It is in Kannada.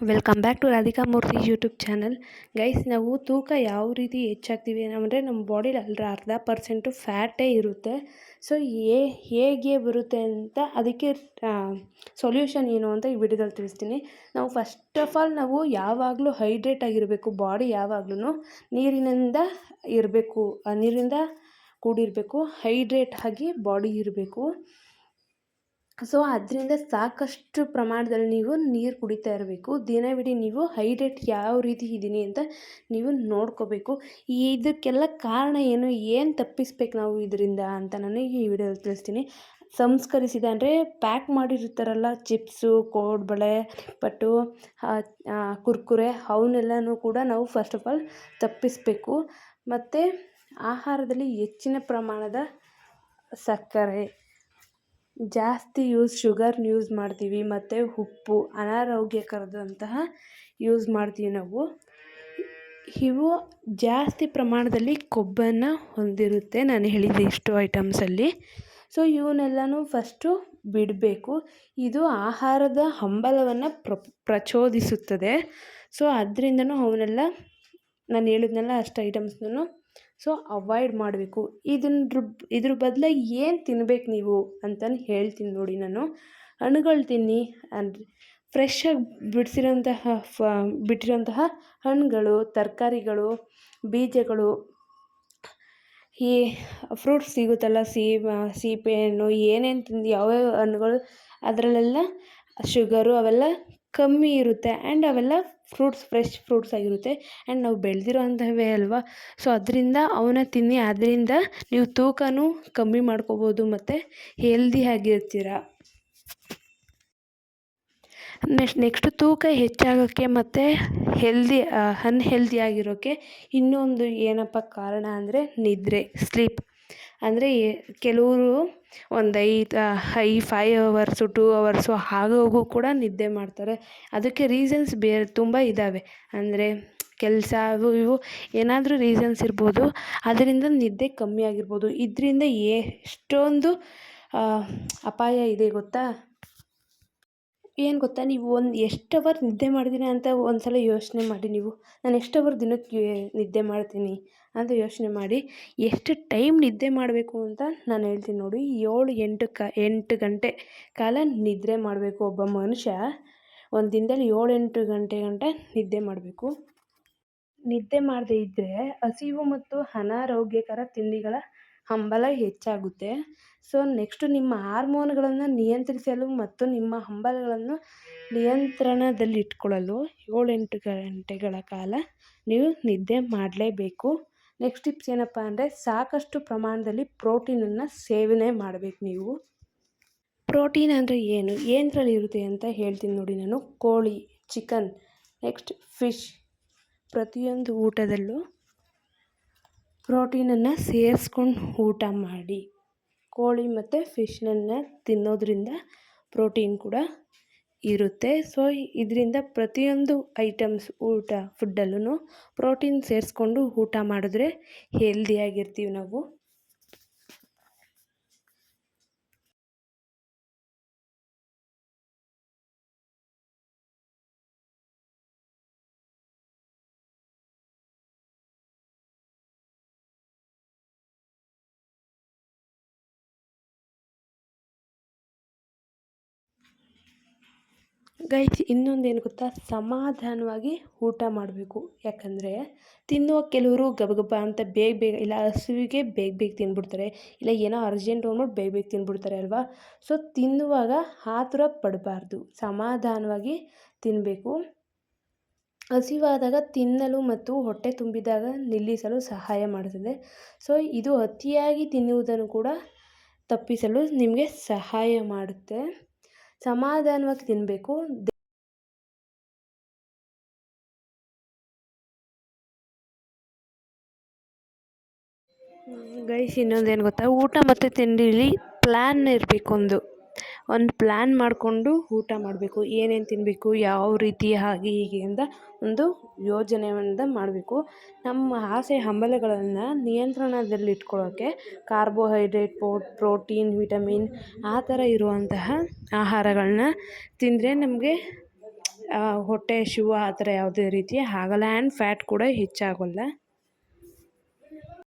Welcome back to Radhika Murthy YouTube channel guys ನಾವು ತೂಕ ಯಾವ ರೀತಿ ಹೆಚ್ಚಾಗ್ತೀವಿ ಅಂದರೆ ನಮ್ಮ ಬಾಡಿಲಿ ಅಲ್ಲರ ಅರ್ಧ ಪರ್ಸೆಂಟು ಫ್ಯಾಟೇ ಇರುತ್ತೆ. ಸೊ ಏ ಹೇಗೆ ಬರುತ್ತೆ ಅಂತ ಅದಕ್ಕೆ ಸೊಲ್ಯೂಷನ್ ಏನು ಅಂತ ಈ ವಿಡಿಯೋದಲ್ಲಿ ತಿಳಿಸ್ತೀನಿ. ನಾವು ಫಸ್ಟ್ ಆಫ್ ಆಲ್ ನಾವು ಯಾವಾಗಲೂ ಹೈಡ್ರೇಟ್ ಆಗಿರಬೇಕು ಬಾಡಿ ಯಾವಾಗಲೂ ನೀರಿನಿಂದ ಇರಬೇಕು ನೀರಿಂದ ಕೂಡಿರಬೇಕು ಹೈಡ್ರೇಟ್ ಆಗಿ ಬಾಡಿ ಇರಬೇಕು. ಸೊ ಅದರಿಂದ ಸಾಕಷ್ಟು ಪ್ರಮಾಣದಲ್ಲಿ ನೀವು ನೀರು ಕುಡಿತಾ ಇರಬೇಕು. ದಿನವಿಡೀ ನೀವು ಹೈಡ್ರೇಟ್ ಯಾವ ರೀತಿ ಇದ್ದೀನಿ ಅಂತ ನೀವು ನೋಡ್ಕೋಬೇಕು. ಇದಕ್ಕೆಲ್ಲ ಕಾರಣ ಏನು? ಏನು ತಪ್ಪಿಸ್ಬೇಕು ನಾವು ಇದರಿಂದ ಅಂತ ನಾನು ಈ ವಿಡಿಯೋದಲ್ಲಿ ತಿಳಿಸ್ತೀನಿ. ಸಂಸ್ಕರಿಸಿದ ಅಂದರೆ ಪ್ಯಾಕ್ ಮಾಡಿರ್ತಾರಲ್ಲ ಚಿಪ್ಸು, ಕೋಡ್ಬಳೆ, ಪಟ್ಟು ಕುರ್ಕುರೆ, ಅವನ್ನೆಲ್ಲನೂ ಕೂಡ ನಾವು ಫಸ್ಟ್ ಆಫ್ ಆಲ್ ತಪ್ಪಿಸಬೇಕು. ಮತ್ತು ಆಹಾರದಲ್ಲಿ ಹೆಚ್ಚಿನ ಪ್ರಮಾಣದ ಸಕ್ಕರೆ ಜಾಸ್ತಿ ಯೂಸ್ ಶುಗರ್ನ ಯೂಸ್ ಮಾಡ್ತೀವಿ, ಮತ್ತು ಉಪ್ಪು ಅನಾರೋಗ್ಯಕರದಂತಹ ಯೂಸ್ ಮಾಡ್ತೀವಿ ನಾವು. ಇವು ಜಾಸ್ತಿ ಪ್ರಮಾಣದಲ್ಲಿ ಕೊಬ್ಬನ್ನು ಹೊಂದಿರುತ್ತೆ ನಾನು ಹೇಳಿದ ಇಷ್ಟು ಐಟಮ್ಸಲ್ಲಿ ಸೊ ಇವನ್ನೆಲ್ಲನೂ ಫಸ್ಟು ಬಿಡಬೇಕು. ಇದು ಆಹಾರದ ಹಂಬಲವನ್ನು ಪ್ರಚೋದಿಸುತ್ತದೆ. ಸೊ ಅದರಿಂದನೂ ಅವನ್ನೆಲ್ಲ, ನಾನು ಹೇಳಿದ್ನಲ್ಲ ಅಷ್ಟು ಐಟಮ್ಸ್ನೂ ಸೊ ಅವಾಯ್ಡ್ ಮಾಡಬೇಕು. ಇದನ್ನ ಇದ್ರ ಬದಲಾಗಿ ಏನು ತಿನ್ಬೇಕು ನೀವು ಅಂತಂದು ಹೇಳ್ತೀನಿ ನೋಡಿ ನಾನು. ಹಣ್ಣುಗಳು ತಿನ್ನಿ ಅಂದರೆ ಫ್ರೆಶ್ಶಾಗಿ ಬಿಡಿಸಿರೋಂತಹ ಫ, ಬಿಟ್ಟಿರೋಂತಹ ಹಣ್ಣುಗಳು, ತರಕಾರಿಗಳು, ಬೀಜಗಳು, ಈ ಫ್ರೂಟ್ಸ್ ಸಿಗುತ್ತಲ್ಲ ಸೀಬೆ ಹಣ್ಣು ಏನೇನು ತಿಂದು ಯಾವ್ಯಾವ ಹಣ್ಣುಗಳು ಅದರಲ್ಲೆಲ್ಲ ಶುಗರು ಅವೆಲ್ಲ ಕಮ್ಮಿ ಇರುತ್ತೆ. ಆ್ಯಂಡ್ ಅವೆಲ್ಲ ಫ್ರೂಟ್ಸ್ ಫ್ರೆಶ್ ಫ್ರೂಟ್ಸ್ ಆಗಿರುತ್ತೆ. ಆ್ಯಂಡ್ ನಾವು ಬೆಳೆದಿರೋ ಅಂಥವೇ ಅಲ್ವಾ? ಸೊ ಅದರಿಂದ ಅವನ್ನ ತಿನ್ನಿ. ಅದರಿಂದ ನೀವು ತೂಕನೂ ಕಮ್ಮಿ ಮಾಡ್ಕೋಬೋದು ಮತ್ತು ಹೆಲ್ದಿಯಾಗಿರ್ತೀರ ನೆಕ್ಸ್ಟ್ ನೆಕ್ಸ್ಟ್ ತೂಕ ಹೆಚ್ಚಾಗೋಕ್ಕೆ ಮತ್ತು ಹೆಲ್ದಿ ಅನ್ಹೆಲ್ದಿ ಆಗಿರೋಕ್ಕೆ ಇನ್ನೊಂದು ಏನಪ್ಪ ಕಾರಣ ಅಂದರೆ ನಿದ್ರೆ ಸ್ಲೀಪ್ ಅಂದರೆ ಕೆಲವರು ಒಂದು ಐದು I five hours two hours ಹಾಗೂ ಕೂಡ ನಿದ್ದೆ ಮಾಡ್ತಾರೆ. ಅದಕ್ಕೆ ರೀಸನ್ಸ್ ಬೇರೆ ತುಂಬ ಇದ್ದಾವೆ ಅಂದರೆ ಕೆಲಸ ಅವು ಇವು ಏನಾದರೂ ರೀಸನ್ಸ್ ಇರ್ಬೋದು, ಅದರಿಂದ ನಿದ್ದೆ ಕಮ್ಮಿ ಆಗಿರ್ಬೋದು. ಇದರಿಂದ ಎಷ್ಟೊಂದು ಅಪಾಯ ಇದೆ ಗೊತ್ತಾ? ಏನು ಗೊತ್ತಾ? ನೀವು ಒಂದು ಎಷ್ಟು ಅವರ್ ನಿದ್ದೆ ಮಾಡಿದ್ದೀನಿ ಅಂತ ಒಂದು ಸಲ ಯೋಚನೆ ಮಾಡಿ ನೀವು. ನಾನು ಎಷ್ಟು ಅವರ್ ದಿನಕ್ಕೆ ನಿದ್ದೆ ಮಾಡ್ತೀನಿ ಅಂತ ಯೋಚನೆ ಮಾಡಿ. ಎಷ್ಟು ಟೈಮ್ ನಿದ್ದೆ ಮಾಡಬೇಕು ಅಂತ ನಾನು ಹೇಳ್ತೀನಿ ನೋಡಿ. ಏಳು, ಎಂಟು ಕ, ಎಂಟು ಗಂಟೆ ಕಾಲ ನಿದ್ರೆ ಮಾಡಬೇಕು ಒಬ್ಬ ಮನುಷ್ಯ. ಒಂದು ದಿನದಲ್ಲಿ ಏಳು, ಎಂಟು ಗಂಟೆ ಗಂಟೆ ನಿದ್ದೆ ಮಾಡಬೇಕು. ನಿದ್ದೆ ಮಾಡದೇ ಇದ್ದರೆ ಹಸಿವು ಮತ್ತು ಅನಾರೋಗ್ಯಕರ ತಿಂಡಿಗಳ ಹಂಬಲ ಹೆಚ್ಚಾಗುತ್ತೆ. ಸೊ ನೆಕ್ಸ್ಟು ನಿಮ್ಮ ಹಾರ್ಮೋನ್ಗಳನ್ನು ನಿಯಂತ್ರಿಸಲು ಮತ್ತು ನಿಮ್ಮ ಹಂಬಲಗಳನ್ನು ನಿಯಂತ್ರಣದಲ್ಲಿಟ್ಕೊಳ್ಳಲು ಏಳೆಂಟು ಗಂಟೆಗಳ ಕಾಲ ನೀವು ನಿದ್ದೆ ಮಾಡಲೇಬೇಕು. ನೆಕ್ಸ್ಟ್ ಟಿಪ್ಸ್ ಏನಪ್ಪ ಅಂದರೆ ಸಾಕಷ್ಟು ಪ್ರಮಾಣದಲ್ಲಿ ಪ್ರೋಟೀನನ್ನು ಸೇವನೆ ಮಾಡಬೇಕು ನೀವು. ಪ್ರೋಟೀನ್ ಅಂದರೆ ಏನು? ಏನರಲ್ಲಿ ಇರುತ್ತೆ ಅಂತ ಹೇಳ್ತೀನಿ ನೋಡಿ ನಾನು. ಕೋಳಿ ಚಿಕನ್ ನೆಕ್ಸ್ಟ್ ಫಿಶ್ ಪ್ರತಿಯೊಂದು ಊಟದಲ್ಲೂ ಪ್ರೋಟೀನನ್ನು ಸೇರಿಸ್ಕೊಂಡು ಊಟ ಮಾಡಿ. ಕೋಳಿ ಮತ್ತು ಫಿಶ್ನನ್ನು ತಿನ್ನೋದ್ರಿಂದ ಪ್ರೋಟೀನ್ ಕೂಡ ಇರುತ್ತೆ. ಸೊ, ಇದರಿಂದ ಪ್ರತಿಯೊಂದು ಐಟಮ್ಸ್, ಊಟ ಫುಡ್ಡಲ್ಲೂ ಪ್ರೋಟೀನ್ ಸೇರಿಸ್ಕೊಂಡು ಊಟ ಮಾಡಿದ್ರೆ ಹೆಲ್ದಿಯಾಗಿರ್ತೀವಿ ನಾವು. ಗೈಸ್, ಇನ್ನೊಂದೇನು ಗೊತ್ತಾ? ಸಮಾಧಾನವಾಗಿ ಊಟ ಮಾಡಬೇಕು. ಯಾಕಂದರೆ ತಿನ್ನುವ ಕೆಲವರು ಗಬಗಬ ಅಂತ ಬೇಗ ಬೇಗ, ಇಲ್ಲ ಹಸಿವಿಗೆ ಬೇಗ ಬೇಗ ತಿಂದ್ಬಿಡ್ತಾರೆ ಇಲ್ಲ ಏನೋ ಅರ್ಜೆಂಟ್ ಅಂದ್ಬಿಟ್ಟು ಬೇಗ ಬೇಗ ತಿಂದ್ಬಿಡ್ತಾರೆ ಅಲ್ವಾ? ಸೊ ತಿನ್ನುವಾಗ ಆತುರ ಪಡಬಾರ್ದು. ಸಮಾಧಾನವಾಗಿ ತಿನ್ನಬೇಕು ಹಸಿವಾದಾಗ ತಿನ್ನಲು ಮತ್ತು ಹೊಟ್ಟೆ ತುಂಬಿದಾಗ ನಿಲ್ಲಿಸಲು ಸಹಾಯ ಮಾಡುತ್ತದೆ ಸೊ ಇದು ಅತಿಯಾಗಿ ತಿನ್ನುವುದನ್ನು ಕೂಡ ತಪ್ಪಿಸಲು ನಿಮಗೆ ಸಹಾಯ ಮಾಡುತ್ತೆ. ಸಮಾಧಾನವಾಗಿ ತಿನ್ನಬೇಕು ಗೈಸ್ ಇನ್ನೊಂದೇನು ಗೊತ್ತಾ? ಊಟ ಮತ್ತು ತಿಂಡಿಲಿ ಪ್ಲ್ಯಾನ್ ಇರಬೇಕು ಒಂದು. ಒಂದು ಪ್ಲ್ಯಾನ್ ಮಾಡಿಕೊಂಡು ಊಟ ಮಾಡಬೇಕು, ಏನೇನು ತಿನ್ನಬೇಕು ಯಾವ ರೀತಿ, ಹಾಗೆ ಹೀಗೆ ಅಂತ ಒಂದು ಯೋಜನೆಯಿಂದ ಮಾಡಬೇಕು. ನಮ್ಮ ಆಸೆ ಹಂಬಲಗಳನ್ನು ನಿಯಂತ್ರಣದಲ್ಲಿಟ್ಕೊಳ್ಳೋಕ್ಕೆ ಕಾರ್ಬೋಹೈಡ್ರೇಟ್ ಪ್ರೋಟೀನ್, ವಿಟಮಿನ್ ಆ ಥರ ಇರುವಂತಹ ಆಹಾರಗಳನ್ನ ತಿಂದರೆ ನಮಗೆ ಹೊಟ್ಟೆ, ಶಿವ ಆ ಥರ ಯಾವುದೇ ರೀತಿ ಆಗಲ್ಲ, ಆ್ಯಂಡ್ ಫ್ಯಾಟ್ ಕೂಡ ಹೆಚ್ಚಾಗೋಲ್ಲ.